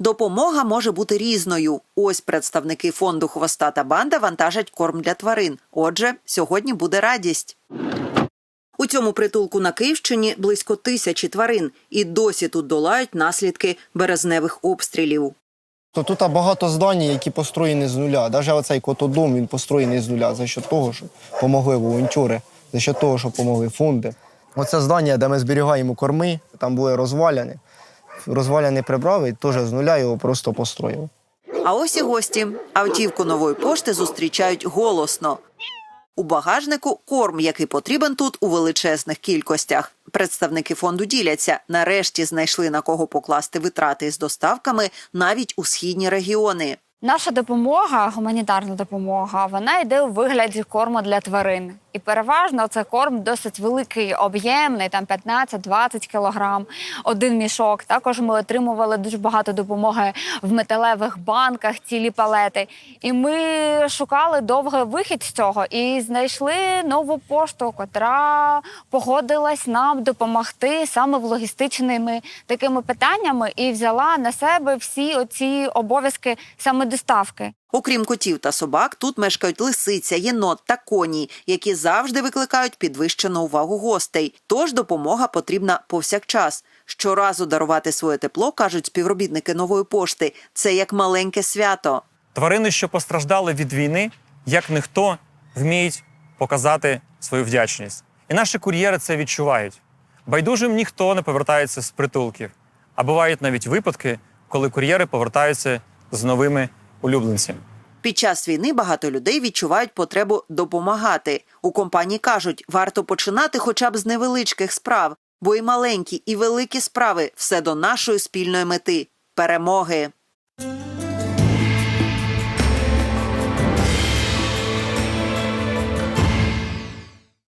Допомога може бути різною. Ось представники фонду Хвостата банда вантажать корм для тварин. Отже, сьогодні буде радість. У цьому притулку на Київщині близько тисячі тварин, і досі тут долають наслідки березневих обстрілів. То тут багато здань, які построєні з нуля. Навіть оцей котодом він построєний з нуля за що того, що допомогли волонтери, за що того, що допомогли фонди. Оце здання, де ми зберігаємо корми, там були розваляни. Розваляни прибрав і теж з нуля його просто построїв. А ось і гості. Автівку нової пошти зустрічають голосно. У багажнику корм, який потрібен тут у величезних кількостях. Представники фонду діляться. Нарешті знайшли на кого покласти витрати з доставками навіть у східні регіони. Наша допомога, гуманітарна допомога, вона йде у вигляді корму для тварин. І переважно це корм досить великий, об'ємний, там 15-20 кілограм, один мішок. Також ми отримували дуже багато допомоги в металевих банках, цілі палети. І ми шукали довгий вихід з цього і знайшли нову пошту, котра погодилась нам допомогти саме в логістичними такими питаннями і взяла на себе всі оці обов'язки саме доставки. Окрім котів та собак, тут мешкають лисиця, єнот та коні, які завжди викликають підвищену увагу гостей. Тож допомога потрібна повсякчас. Щоразу дарувати своє тепло, кажуть співробітники нової пошти. Це як маленьке свято. Тварини, що постраждали від війни, як ніхто вміють показати свою вдячність. І наші кур'єри це відчувають. Байдужим ніхто не повертається з притулків. А бувають навіть випадки, коли кур'єри повертаються з новими улюбленцями. Під час війни багато людей відчувають потребу допомагати. У компанії кажуть, варто починати хоча б з невеличких справ, бо і маленькі, і великі справи все до нашої спільної мети перемоги.